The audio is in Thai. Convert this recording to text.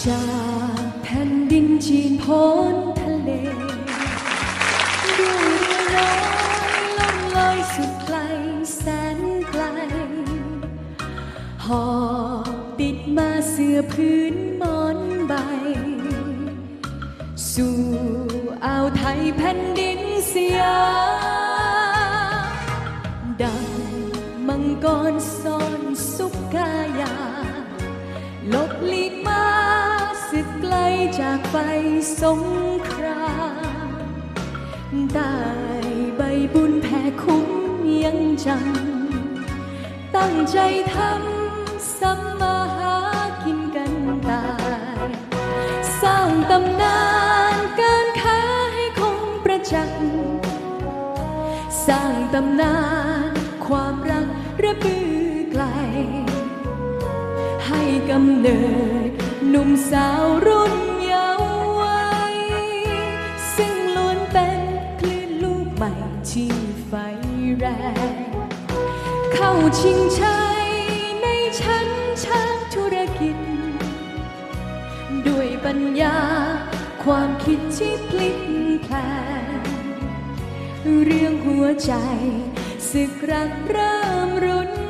จากแผ่นดินจีนพ้นทะเลดูดรือน้อยล่งลอยสุดไกลแสนไกล หอบติดมาเสื้อพื้นมอนใบ สู่อ่าวไทยแผ่นดินสยามดังมังกรสากไปสงครามได้ใบบุญแผ่คุ้มยังจัง ตั้งใจทำสัมมาหากินกันตาย สร้างตำนานการค้าให้คงประจักษ์สร้างตำนานความรักระบือไกล ให้กำเนิดหนุ่มสาวรุ่ ใหม่ที่ไฟแรง เข้าชิงชัยในชั้นช่างธุรกิจ ด้วยปัญญาความคิดที่พลิกแพลงเรื่องหัวใจ สึกรักเริ่มรุน